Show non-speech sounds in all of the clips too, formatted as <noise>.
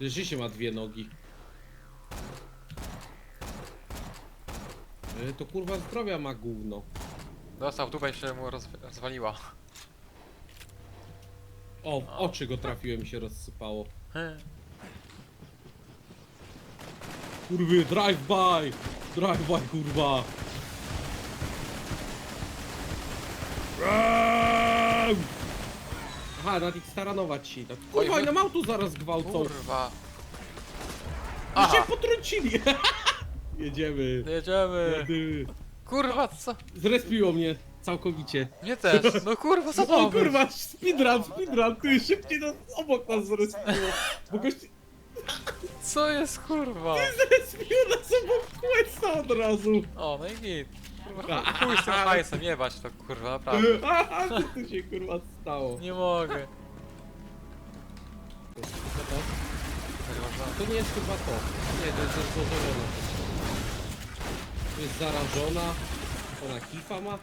Rzeczywiście ma dwie nogi. E, To kurwa zdrowia ma gówno. Dostał dupę się mu rozw- rozwaliła. O, w oczy go trafiłem i się rozsypało. Kurwy, drive by! Drive by, kurwa! Aha, nawet ich staranować się. tak. Kurwa, Oj, wy- nam auto zaraz gwałcą. Kurwa. I się Aha, potrącili! <laughs> Jedziemy. jedziemy. Kurwa, co? Zrespiło mnie całkowicie. Mnie też. No kurwa, co <laughs> O to ma być? kurwa, speedrun, speedrun, ty szybciej nas, obok nas zrespiło. Bo gość Co jest kurwa? zrespiło nas obok questa od razu. O, no i git. Kurwa, chuj z tym hajsem, jebać to kurwa, naprawdę. <laughs> Aha, co tu się kurwa stało? Nie mogę. To? Nie jest chyba to. Nie, to jest rozłożona. To jest zarażona. Ona kifa ma?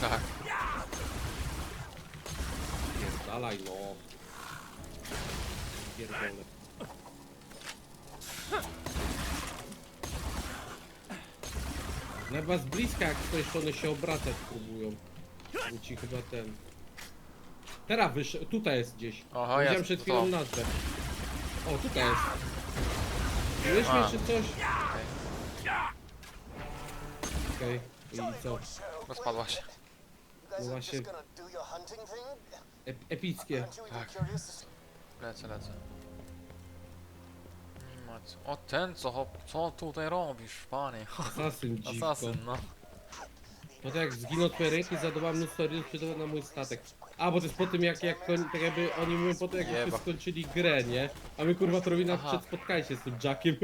Tak. Pierdalaj no. Pierdolę. Nawet z bliska jak ktoś to one się obracać próbują. Bo ci chyba ten... Teraz wyszedł, tutaj jest gdzieś. Oho, Widziałem jest, przed chwilą to. nazwę. O, tutaj jest. Wiesz A. jeszcze coś? Okej, i co? Rozpadła się. No właśnie, ep epickie. Tak. Lecę, lecę. Nie ma co- O ten co, co tutaj robisz, panie? Asasyn dziwko. Asasyn, no. No to jak zginął twoje ręki, zadawałem mnóstwo przydało na mój statek. A, bo to jest po tym jak, jak tak jakby oni mówią po tym jak Jeba. już skończyli grę, nie? A my kurwa to na Aha. przed spotkanie się z tym Jackiem.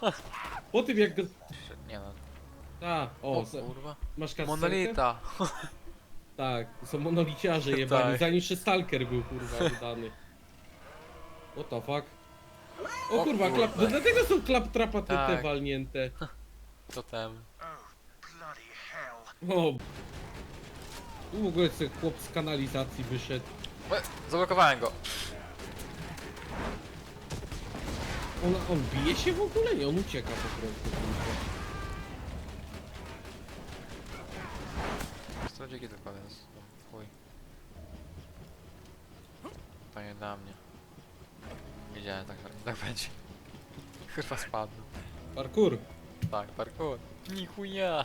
<laughs> po tym jak go... Nie no. A, o, O kurwa. masz kasę? Monolita. <laughs> Tak, są monoliciarze <laughs> jebani, Tak. zanim jeszcze Stalker był kurwa wydany. What the fuck? O, O kurwa, klap, no dlatego są klaptrapa te, te Tak. walnięte. To ten. O. Tu w ogóle sobie chłop z kanalizacji wyszedł. E, Zablokowałem go. On, on bije się w ogóle? Nie, on ucieka po prostu. kurwa. Więc. no, Chuj. To nie dla mnie. Wiedziałem, tak, tak będzie. Chyba spadł. Parkour. Tak, parkour. Nichuja.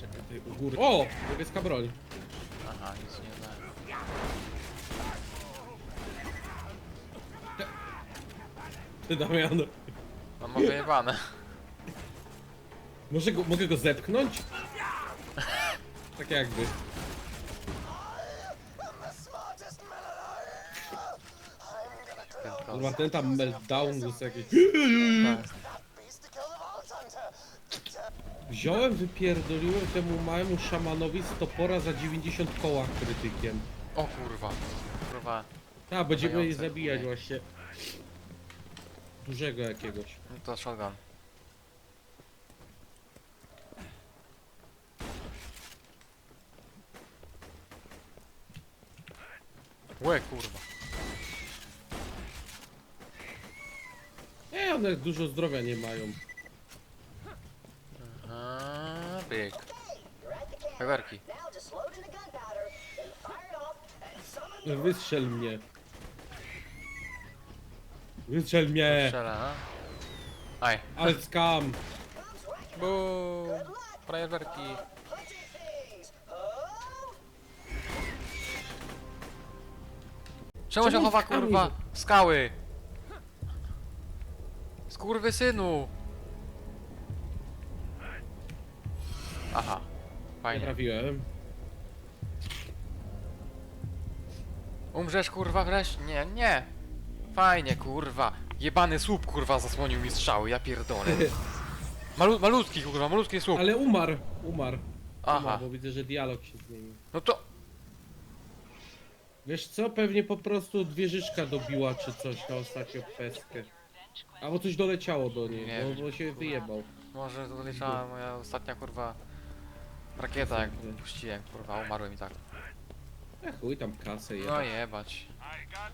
Czekaj, u góry. O! Niebieska broń. Aha, nic nie znałem. Ty Damian. Mam no, wyjebane. Może go, mogę go zepchnąć? Tak jakby. Kurwa, ten tam meltdown jest jakiś. Wziąłem, wypierdoliłem temu małemu szamanowi z topora za 90 koła krytykiem. O kurwa. Kurwa. A, będziemy jej Mające, zabijać nie. właśnie. Dużego jakiegoś. No to shotgun. Łe kurwa. Nie, one dużo zdrowia nie mają. Aha, byk. Fajerwerki. Wystrzel mnie. Wystrzel mnie. Strzela? Aj. Ale skam. Fajerwerki. Oh! Czemu się chowa kurwa? Skały. Skurwy synu. Aha. Nie Fajnie. trafiłem. Umrzesz kurwa wreszcie? Nie, nie. Fajnie kurwa. Jebany słup kurwa zasłonił mi strzały, ja pierdolę. <laughs> Malu malutki kurwa, malutki słup. Ale umarł. Umarł. Aha. Umarł, bo widzę, że dialog się zmienił. No to... Wiesz co? Pewnie po prostu zwierzyczka dobiła czy coś na ostatnią pestkę. Albo coś doleciało do niej, Nie bo, bo się wyjebał. Może to doleciała moja ostatnia kurwa... Rakieta jak puściłem kurwa, umarłem i tak. Ech, chuj tam kasę No jeba. jebać.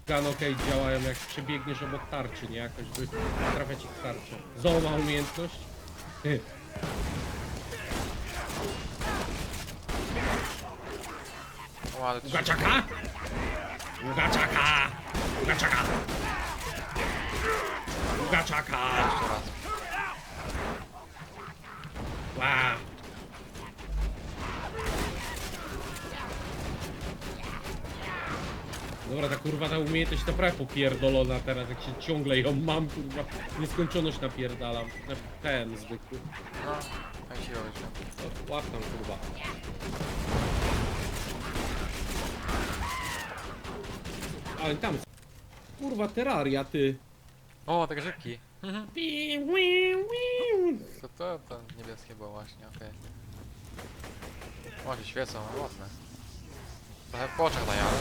Gun okej działają jak przebiegniesz obok tarczy, nie? Jakoś by trafiać ich w tarczę. Zo ma umiejętność. O, ale Ugaczaka! Ugaczaka! Ugaczaka! Ugaczaka! jeszcze raz. Wow. Dobra, ta kurwa ta umiejętność naprawdę popierdolona teraz, jak się ciągle ją mam, kurwa, nieskończoność napierdalam. Na ten zwykły. No, tak się robi. O, Łap tam, kurwa. Ale tam... Kurwa, terraria, ty. O, te grzybki. Mhm. Pi, wi, wi. To, to, niebieskie było właśnie, okej. O, się świecą, no ładne. Trochę daje, ale...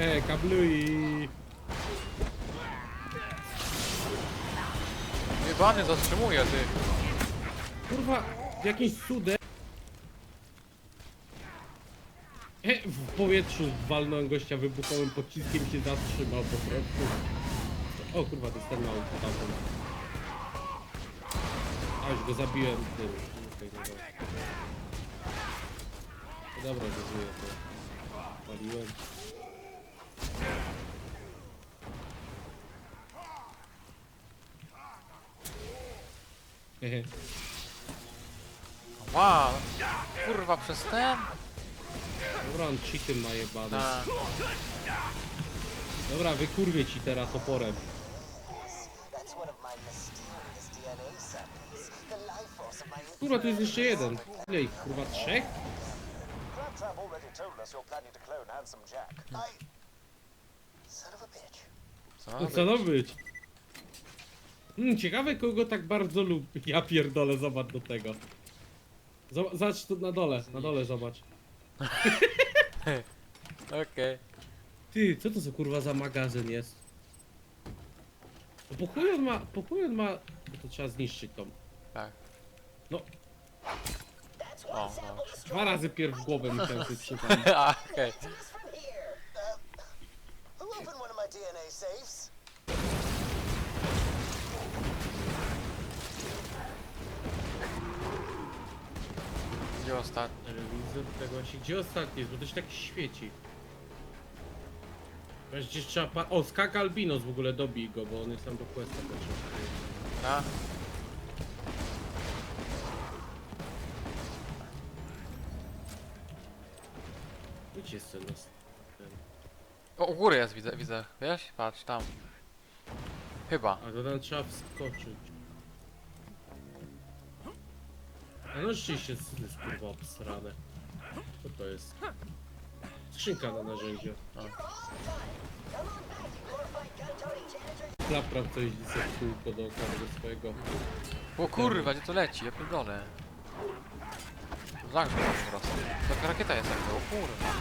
Eee, kablui. Jebany zatrzymuje, ty. Kurwa, jakimś cudem. E, w powietrzu walnąłem gościa wybuchowym pociskiem się zatrzymał po prostu. O kurwa, to jest ten mały tamten. A już go zabiłem tym. No Dobra, że żyję to. Paliłem. Hehe. Wow, kurwa, przez ten? Dobra, on cheatem najebany. Na... Dobra, wykurwię ci teraz oporem. That's one of my mysterious DNA samples. The life force of my Kurwa, tu jest jeszcze jeden. Ile ich, kurwa, trzech? Claptrap already told us you're planning to clone Handsome Jack. I... Son of a bitch. Co? No co to być? Hmm, ciekawe kogo tak bardzo lubi. Ja pierdolę, zobacz do tego. Zob- Zobacz tu na dole, na dole zobacz. <laughs> Okej. Ty, co to za kurwa za magazyn jest? No po chuj on ma, po chuj on ma... Bo to trzeba zniszczyć tą. Tak. No, That's no. destroyed. dwa razy pierw w głowę mi ten przypadł. <laughs> A, okej. From here. Who opened one of my DNA safes? Gdzie ostatni? Telewizor tego właśnie. Gdzie ostatni jest? Bo to się tak świeci. Gdzieś trzeba pa... O, skak albinos w ogóle dobij go, bo on jest tam do questa potrzebny. Na? Gdzie jest ten nas? Ten. O, u góry jest, widzę, widzę. Wiesz? Patrz, tam. Chyba. A to tam trzeba wskoczyć. No rzeczywiście jest, kurwa obsrane. Co to jest? Skrzynka na narzędzie. Janitor. Klapra coś zepsuł do każdego swojego. O kurwa, gdzie to leci? Ja pierdolę. Zagrzał po prostu. Taka rakieta jest jakby, o kurwa.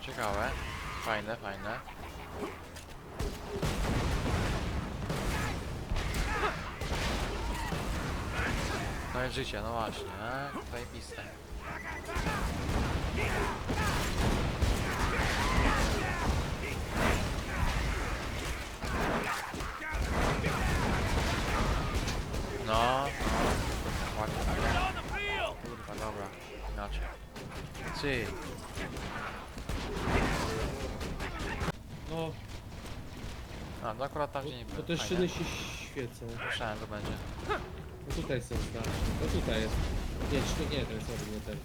Ciekawe. Fajne, fajne. Jest życie, no właśnie, a? Zajebiste. No, no. Ładnie. Kurwa, dobra. Inaczej. Ty. No, A, no akurat tam bo, gdzie nie bo było. te Fajne. szyny się świecą. Myślałem, że będzie. Tutaj są znacznie. No tutaj jest. Nie, czy nie, to jest sorry, nie ten.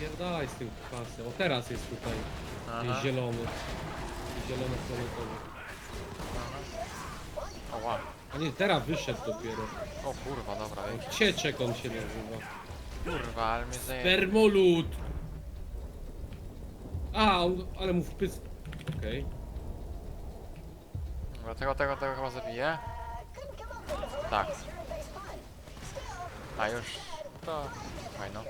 Pierdalaj z tym kwasem. O teraz jest tutaj. Aha. Jest zielony. Zielony fioletowy. A nie, teraz wyszedł dopiero. O kurwa, dobra, wiem. Cieczek on się nazywa. Kurwa, ale mnie zajęło. Permolud! A, on, ale mu wpys... Okej. Dobra, tego, tego, tego chyba zabiję. Tak. A już. To. Fajno.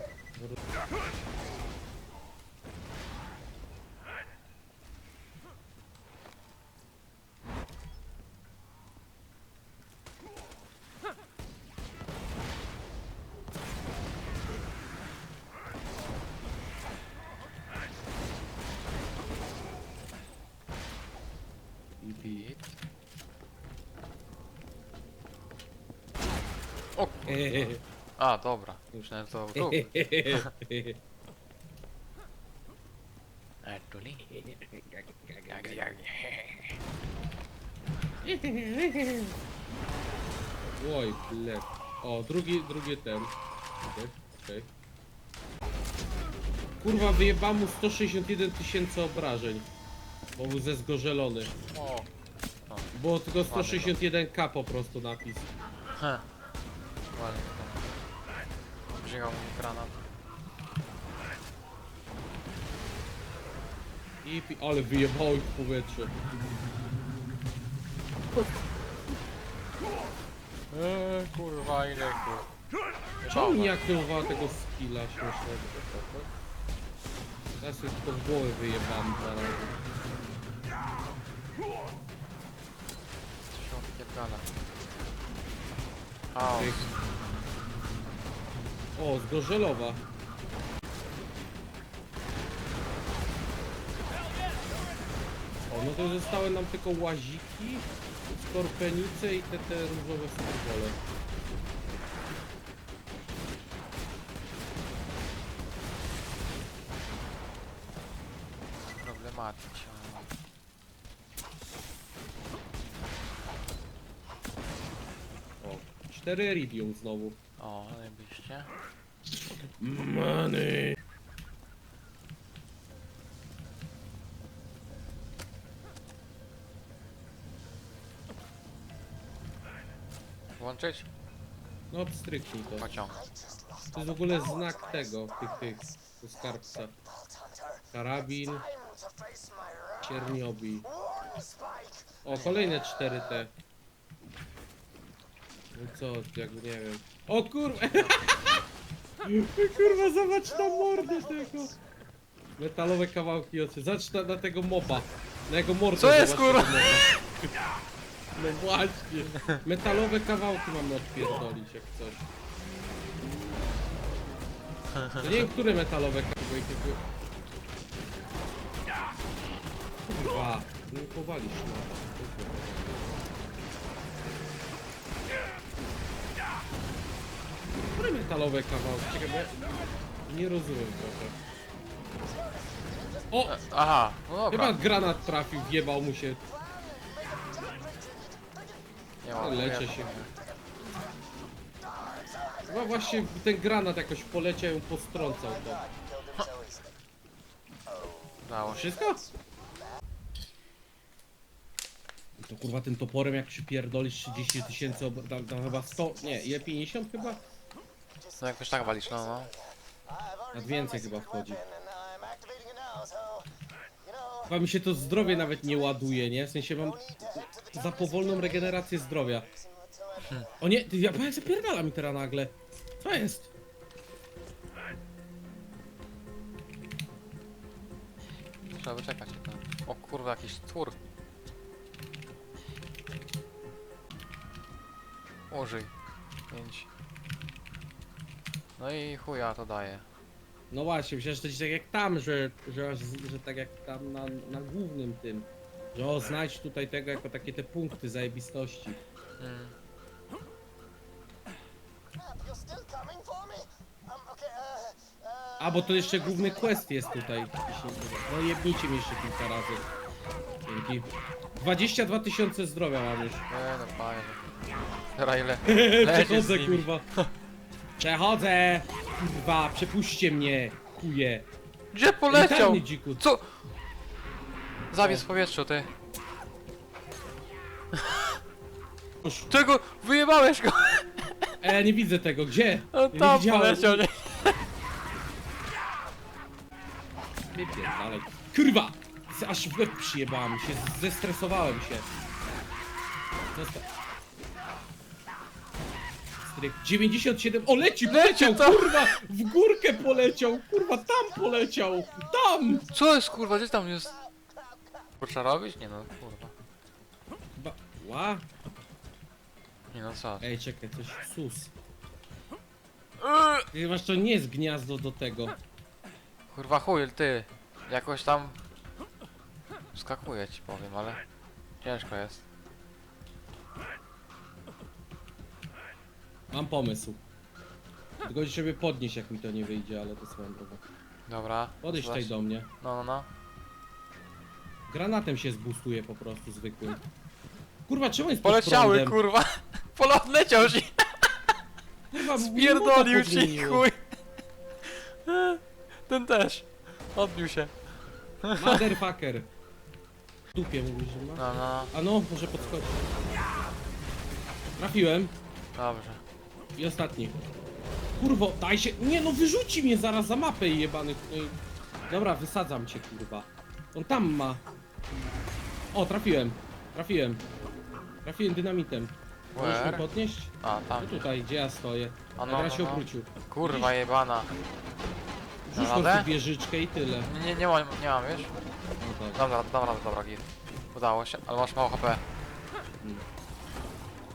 O, a, dobra. Już nie to tu. E, tuli. Jak, jak, Oj, blek. O, drugi, drugi ten. Okej, okej. Kurwa, wyjebał mu 161 tysięcy obrażeń. Bo był zezgorzelony. O, Było tylko 161k po prostu napis. Ładnie to. Wziął mi granat. I pi- ale wyjebało ich w powietrze. Eee, kurwa, ile kur... Czemu nie aktywowała tego skilla śmiesznego? Ja sobie tylko w głowę wyjebałem dwa razy. Co się odpierdala? O, zgorzelowa. O, no to zostały nam tylko łaziki, skorpenice i te, te różowe skorpole. 4 Iridium znowu. O, najbliższe. Money! Włączyć? No obstryknij to. Pociąg. To jest w ogóle znak tego, tych, tych, do skarbca. Karabin. Cierniobi. O, kolejne cztery te. No co, jakby nie wiem. O kurwa! <laughs> kurwa, zobacz na mordę tego! Metalowe kawałki oczy. Zobacz na, na tego mopa. Na jego mordę. Co jest, zobacz kurwa? No właśnie. Metalowe kawałki mamy odpierdolić jak coś. No nie wiem, które metalowe kawałki. Kurwa, nie powalisz na Które metalowe kawałki? Ja nie rozumiem trochę. O! E, aha, no Chyba dobra. granat trafił, wjebał mu się. Nie ma Leczę się. Chyba właśnie ten granat jakoś poleciał i postrącał to. Dało się. Wszystko? To kurwa tym toporem jak przypierdolisz 30 tysięcy, ob- tam, tam chyba 100, nie, je 50 chyba? No jakoś tak walisz, no no. Nad więcej chyba wchodzi. Chyba mi się to zdrowie nawet nie ładuje, nie? W sensie mam za powolną regenerację zdrowia. O nie, ty, ja jak zapierdala mi teraz nagle. Co jest? Trzeba wyczekać. O kurwa, jakiś twór. Użyj. Pięć. No i chuja to daje. No właśnie, myślę, że to jest tak jak tam, że, że, że tak jak tam na, na głównym tym. Że o, znajdź tutaj tego jako takie te punkty zajebistości. Mm. Crap, you're still coming for me? Um, okay, uh, uh, A, bo to jeszcze główny quest jest tutaj. No jebnijcie mi jeszcze kilka razy. Dzięki. 22 tysiące zdrowia mam już. Nie no? <laughs> Lecisz z Przechodzę, kurwa. <laughs> Przechodzę! Kurwa, przepuśćcie mnie, chuje. Gdzie poleciał? Dziku. Co? Zawies w powietrzu, ty. <laughs> Czego? Wyjebałeś go! E, ja nie widzę tego, gdzie? On Ja No tam widziałem. poleciał, nie? Wypierdalaj. Kurwa! Aż w łeb przyjebałem się, zestresowałem się. Zosta... Stryk. 97. O, leci, poleciał, kurwa! W górkę poleciał, kurwa, tam poleciał! Tam! Co jest kurwa, gdzie tam jest? Kurczę robić? Nie no, kurwa. Ba... Ła? Nie no co? Ej, czekaj, coś sus. Ty masz to nie jest gniazdo do tego. Kurwa chuj, ty. Jakoś tam... Skakuje ci powiem, ale... Ciężko jest. Mam pomysł. Tylko żeby podnieść jak mi to nie wyjdzie, ale to swoją drogą. Dobra. Podejdź tutaj do mnie. No, no, no. Granatem się zbustuje po prostu zwykłym. Kurwa, czemu jest pod Poleciały, prądem? kurwa. <laughs> Poleciał się. Kurwa, Spierdolił się, podmieniło. chuj. <laughs> Ten też. Odbił się. <laughs> Motherfucker. W Dupie mówisz, że ma? No, no, A no, może podskoczyć. Trafiłem. dobrze. I ostatni. Kurwo, daj się. Nie no, wyrzuci mnie zaraz za mapę jebany. No i- Dobra, wysadzam cię, kurwa. On tam ma. O, trafiłem. Trafiłem. Trafiłem dynamitem. Możesz mnie Where? podnieść? A, No tam. tutaj, gdzie ja stoję. A no, teraz no, się no. obrócił. Kurwa jebana. Rzuć radę? prostu wieżyczkę i tyle. Nie, nie, nie mam, nie mam, wiesz? No tak. Dobra, dobra, dobra, git. Udało się, ale masz mało HP.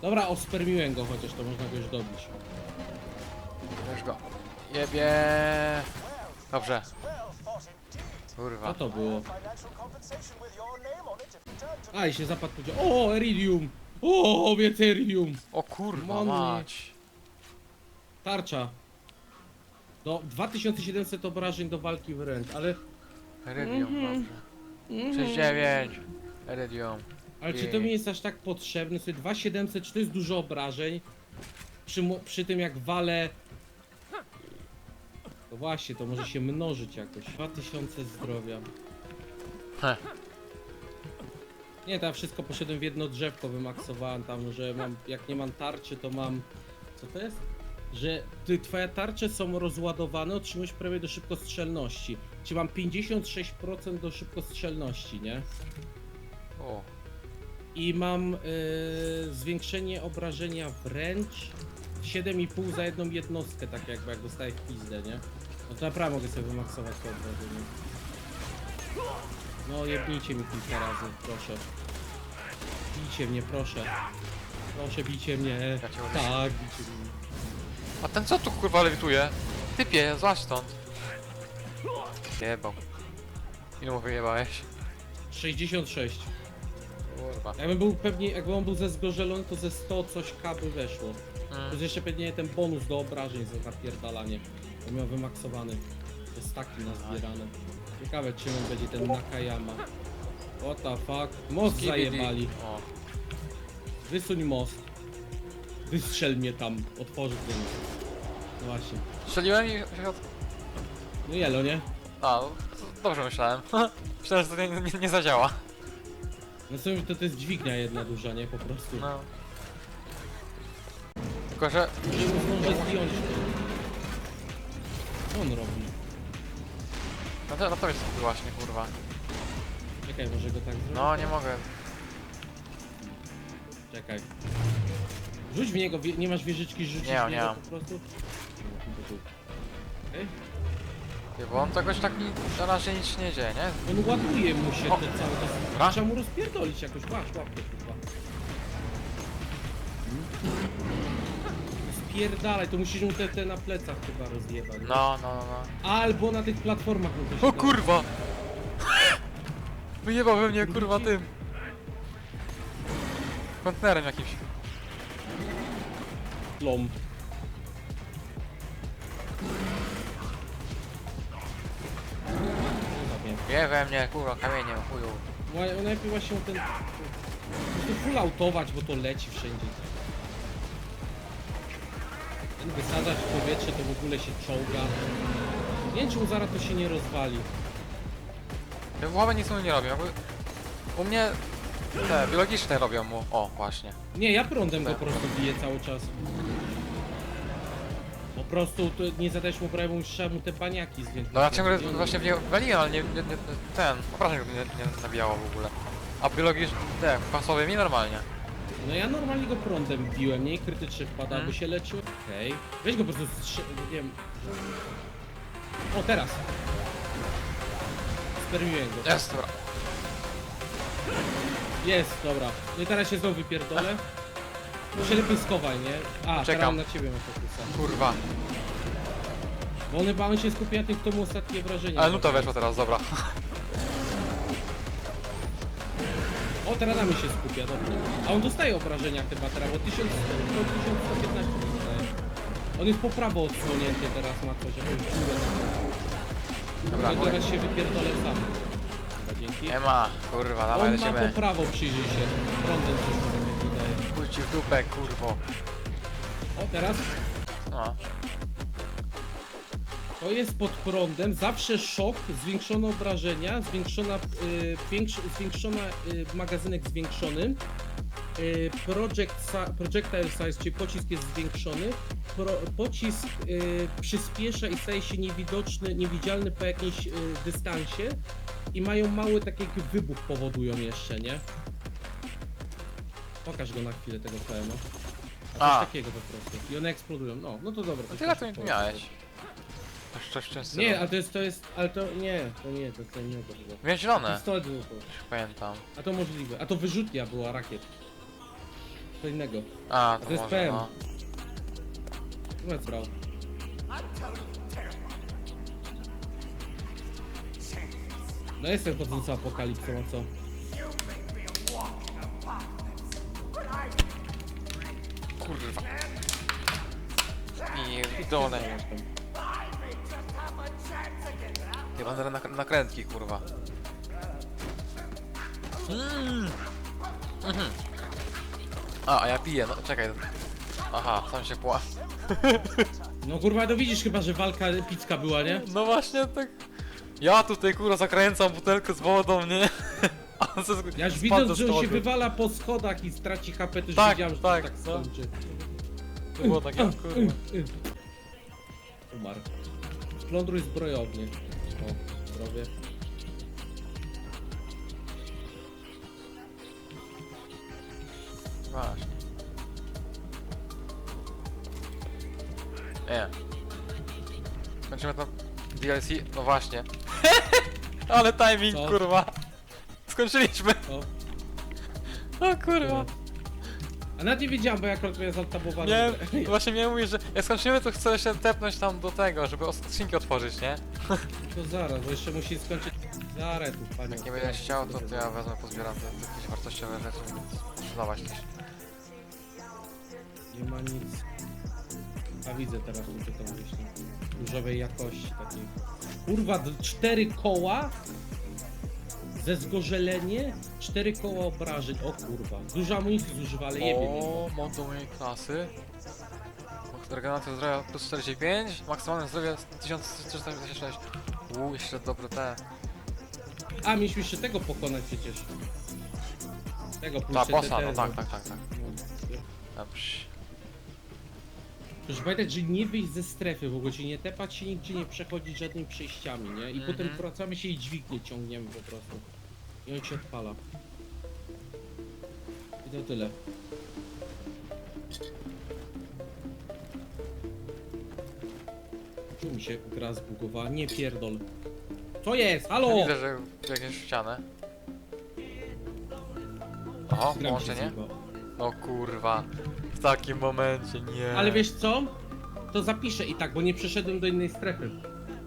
Dobra, ospermiłem go, chociaż to można go już dobić. Już go. Jebie. Dobrze. Indeed. Co Kurwa. to było? A, i się zapadł powiedział. O, Iridium! O, więcej Iridium! O kurwa Mądry. mać. Tarcza. Do 2700 obrażeń do walki wręcz, ale... Iridium, Mhm. dobrze. 69. Iridium. Ale czy to mi jest aż tak potrzebne? Sobie 2700, czy to jest dużo obrażeń? Przy, mu- przy tym jak walę... No właśnie, to może się mnożyć jakoś. 2000 zdrowia. Heh. Nie, tam wszystko poszedłem w jedno drzewko, wymaksowałem tam, że mam, jak nie mam tarczy, to mam... Co to jest? Że ty, twoje tarcze są rozładowane, otrzymujesz prawie do szybkostrzelności. Czyli mam 56% do szybkostrzelności, nie? O. I mam y, zwiększenie obrażenia wręcz 7,5 za jedną jednostkę, tak jakby jak dostaję w pizdę, nie? No to naprawdę mogę sobie wymaksować to obrażenie. No jebnijcie mi kilka razy, proszę. Bijcie mnie, proszę. Proszę, bijcie mnie. Ja cię. Tak, bijcie mnie. A ten co tu kurwa lewituje? Typie, złaź stąd. Jebał. Ile mu wyjebałeś? 66. Kurwa. Jakbym był pewnie, jakby on był ze zgorzelony, to ze 100 coś K by weszło. Mm. To jeszcze pewnie ten bonus do obrażeń za napierdalanie. To miał wymaksowany. To jest taki nazbierane. Ciekawe czym on będzie ten Nakayama. What the fuck? Most Skibidi. zajebali. O. Wysuń most. Wystrzel mnie tam. Otworzyć mnie. No właśnie. Strzeliłem i... No jelo, nie? A, to dobrze myślałem. <laughs> Myślałem, że to nie, nie, nie zadziała. No sobie to, to jest dźwignia jedna duża, nie? Po prostu. No. Tylko, że... Nie zdjąć to. Co on robi? No to, no to jest właśnie, kurwa. Czekaj, może go tak zrobić? No, nie mogę. Czekaj. Rzuć w niego, wie- nie masz wieżyczki, rzucić Nie w nie niego mam. po prostu? Okej. Nie, Bo on czegoś tak ni- na razie nic nie dzieje, nie? On ładuje mu się O. te całe to... Dobra. Trzeba mu rozpierdolić jakoś, masz, łapkę kurwa. Spierdalaj, to musisz mu te, te na plecach chyba rozjebać. No, no, no, no. Albo na tych platformach mu to się O da. kurwa! Wyjebał we mnie, kurwa, tym. Kontenerem jakimś. Lom. Wie we mnie, kurwa, kamieniem, chuju. Ła- Najpierw właśnie ten... Muszę full autować, bo to leci wszędzie. Ten wysadzać w powietrze to w ogóle się czołga. Nie wiem, czy mu zaraz to się nie rozwali. Te Włamy nic mu nie robią, jakby... U mnie... Te, biologiczne robią mu. O, właśnie. Nie, ja prądem go po prostu biję cały czas. Po prostu to nie zadajesz mu prawie, bo trzeba mu te baniaki zdjąć. No ja ciągle właśnie w nie waliłem, ale nie, nie, nie ten, obrażeń nie, nie nabijało w ogóle. A biologiczne, te, pasowymi normalnie. No ja normalnie go prądem biłem, nie? Krytycznie wpada, Mhm. by się leczył. Okej. Weź go po prostu strze... nie wiem... O, teraz! Spermiłem go. Jest, dobra. Jest, dobra. No i teraz się znowu wypierdolę. No się lepiej schowaj, nie? A, teraz Czekam. na ciebie ma fokusa. Kurwa. Bo on chyba on się skupia na tym, kto mu ostatnie wrażenie. Ale no to zrobił. weszło teraz, dobra. O, teraz na mnie się skupia, dobrze. A on dostaje obrażenia chyba teraz, bo 1000, to 1115 dostaje. On jest po prawo odsłonięty teraz ma jakąś dziurę. Dobra, Ja teraz się wypierdolę sam. Dobra, dzięki. Ema, kurwa, dawaj On ma lecimy. po prawo, przyjrzyj się. Prądem coś ci w dupę, kurwo. O, teraz No. to jest pod prądem, zawsze szok, zwiększone obrażenia, zwiększona, y, zwiększona y, magazynek zwiększony, y, project, projectile size, czyli pocisk jest zwiększony, pro, pocisk y, przyspiesza i staje się niewidoczny, niewidzialny po jakimś y, dystansie i mają mały taki wybuch powodują jeszcze, nie? Pokaż go na chwilę tego PM. Coś A, takiego po prostu. I one eksplodują. No, no to dobra. no to tyle to nie miałeś. Coś, coś w tym stylu. Nie, a to jest, to jest, ale to nie, to nie, to co innego było. Miałem zielone, Pistolet był to. pamiętam. A to możliwe. A to wyrzutnia była rakiet. To innego. A, to to jest może, PM. no. No brał. No jestem chodząca apokalipsą, a co? Kurwa. Pierdolę. Ja będę na nakrętki, kurwa. Mm. Mhm. A, a ja piję, no czekaj. Aha, sam się pła. <laughs> No kurwa, to widzisz chyba, że walka epicka była, nie? No właśnie tak. Ja tutaj kurwa zakręcam butelkę z wodą, nie? <laughs> A on Ja już spadł widząc, ze że on się stołu. wywala po schodach i straci HP, to już Tak, wiedziałem, że tak, to tak no. skończy. To było takie, kurwa. Umarł. Splądruj zbrojownię. O, zdrowie. Właśnie. Nie. Kończymy to DLC? No właśnie. <laughs> Ale timing, Co? kurwa. Skończyliśmy. O, O kurwa. A nawet nie wiedziałem, bo ja akurat miałem zatabowany. Nie, właśnie miałem mówić, że jak skończymy, to chcę się tepnąć tam do tego, żeby os- skrzynki otworzyć, nie? <laughs> To zaraz, bo jeszcze musi skończyć zaretu, panie. Jak nie będę chciał, to, to ja wezmę, pozbieram te, te jakieś wartościowe rzeczy sprzedawać też. Nie ma nic. A widzę teraz, co to myśli. Różowej jakości takiej. Kurwa, d- cztery koła? Ze zgorzelenie? Cztery koła obrażeń. O kurwa. Dużo amunicji zużywa, ale jebie mnie. O, mod do mojej klasy. Regeneracja zdrowia plus 45, maksymalne zdrowie 1326. Uuu, jeszcze dobre te. A, mieliśmy jeszcze tego pokonać przecież. Tego plus Ta bossa, no tak, tak, tak, tak. No. Dobrze. Proszę pamiętać, że nie wyjść ze strefy, w ogóle się nie tepać się nigdzie, nie przechodzić żadnymi przejściami, nie? I Mhm. potem wracamy się i dźwignię ciągniemy po prostu. I on się odpala. I to tyle. Tu mi się gra zbugowała, nie pierdol. Co jest? Halo! Widzę, że jakieś ścianę. Oho, Gra mi się połączenie? zjebała. O kurwa. W takim momencie, nie. Ale wiesz co? To zapiszę i tak, bo nie przeszedłem do innej strefy.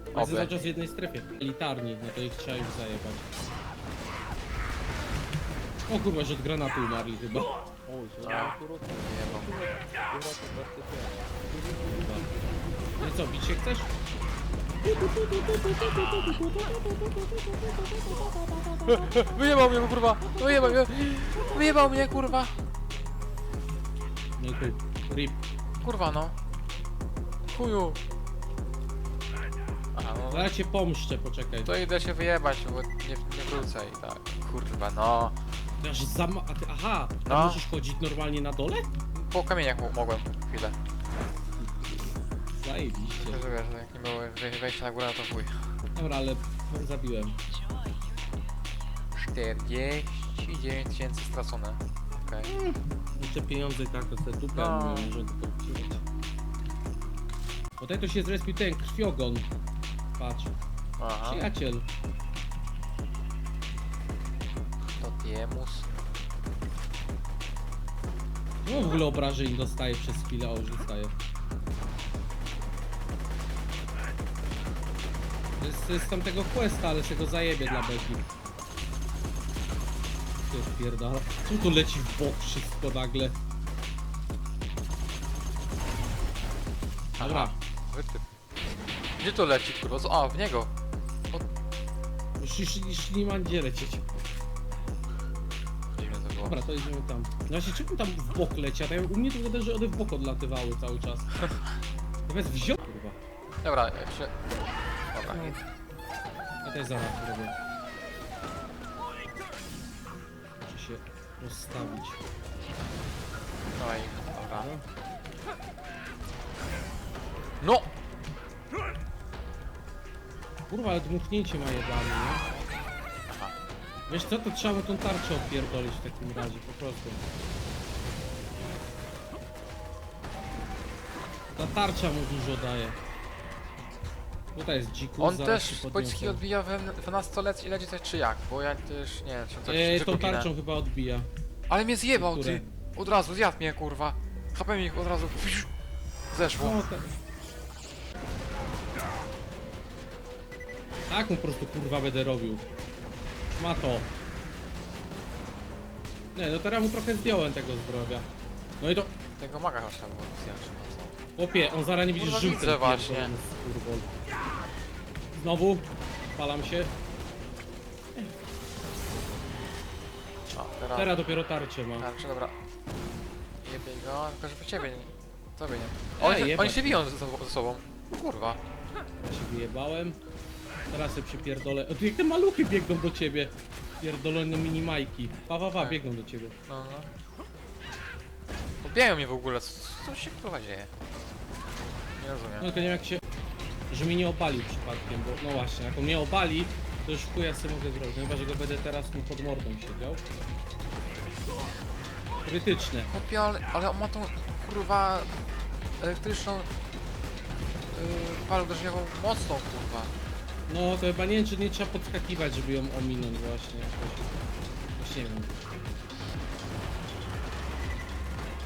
Jestem Oby. cały czas w jednej strefie. Elitarni, no to ich trzeba już zajebać. O kurwa, że od granatu umarli chyba. A, jebał. No i co, bić się chcesz? <laughs> Wyjebał mnie, kurwa! Wyjebał mnie! Wyjebał mnie, kurwa! No i tu, rip. Kurwa, no. Chuju. A, no. Ale ja cię pomszczę, poczekaj. To idę się wyjebać, bo nie, nie wrócę i tak. Kurwa, no. Aż zama... A ty, aha, No. no. musisz chodzić normalnie na dole? Po kamieniach mo- mogłem chwilę. Zajebiście. Że wiesz, że jak nie było wej- wejścia na górę, no to chuj. Dobra, ale zabiłem. 49 tysięcy stracone. Okej. Jeszcze pieniądze i tak, to te dupę No. no. może tylko wziąć. Tutaj to się zrespił ten krwiogon. Patrz, Aha. przyjaciel. To Tiemus. No w ogóle obrażeń dostaje przez chwilę, o już dostaje. To jest, to jest z tamtego questa, ale się go zajebie dla beki. Ty pierdala. Co tu leci w bok wszystko nagle? Dobra, Wytyp. Gdzie to leci, kurwa? Co? A, w niego. już, już, już nie ma gdzie lecieć. To. Dobra, to idziemy tam. No właśnie, czemu tam w bok leci? A tak u mnie to wygląda, że one w bok odlatywały cały czas. Zamiast wziął, kurwa. Dobra, jak się... Dobra, No. git. Ja też zaraz robię. Muszę się rozstawić. No i... Dobra. Dobra. No! Kurwa, ale dmuchnięcie ma jebany, nie? Wiesz co, to trzeba mu tą tarczę odpierdolić w takim razie, po prostu. Ta tarcza mu dużo daje. Tutaj jest dziku, On zaraz też się podniosę. poński odbija w, w nastolec i leci coś czy jak? Bo ja też nie wiem, czy coś Eee, czy tą tarczą chyba odbija. Ale mnie zjebał ty! Od razu, zjadł mnie kurwa. HP mi od razu zeszło. No, tak. Tak mu po prostu kurwa będę robił. Ma to. Nie, no teraz mu trochę zdjąłem tego zdrowia. No i to... Tego maga chyba trzeba było zdjąć. Chłopie, on zaraz nie będzie Kurwa, widzę właśnie. Znowu. Palam się. A, teraz... Teraz dopiero tarczę mam. Tarczy, dobra. Jebie go, tylko żeby ciebie nie... Tobie nie. Oni, się, jebać. oni się biją ze, sobą- ze sobą. Kurwa. Ja się wyjebałem. Teraz sobie przypierdolę. O, tu jak te maluchy biegną do ciebie. Pierdolone minimajki. Pa, pa, pa, Tak. biegną do ciebie. No, no. Pobijają mnie w ogóle, co, co się kurwa dzieje? Nie No rozumiem. tylko nie wiem jak się... Że mnie nie opalił przypadkiem, bo no właśnie, jak on mnie opali, to już chuja sobie mogę zrobić. No Chyba, że go będę teraz mu pod mordą siedział. Krytyczne. Chłopie, ale, ale on ma tą kurwa elektryczną yy, palę uderzeniową mocną kurwa. No to chyba nie wiem, czy nie trzeba podskakiwać, żeby ją ominąć właśnie jakoś. Właśnie nie wiem.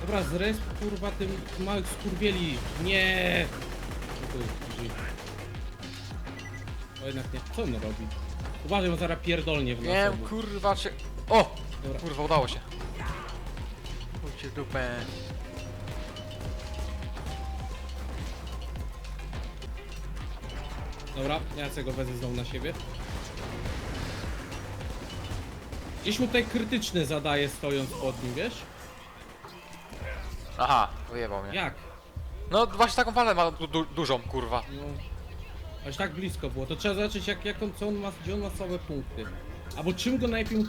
Dobra, zres kurwa tym małych skurwieli. Nie! No. O jednak nie. Co on robi? Uważaj, bo zaraz pierdolnie w nas Wiem obu. kurwa cię... O! Dobra. Kurwa udało się. Pójdźcie w dupę. Dobra, ja go wezmę znowu na siebie. Gdzieś mu tutaj krytyczne zadaje stojąc pod nim, wiesz? Aha, wyjebał mnie. Jak? No właśnie taką falę ma du du dużą kurwa. No. Aż tak blisko było. To trzeba zobaczyć jak, jak on, co on ma, gdzie on ma słabe punkty. Albo czym go najpierw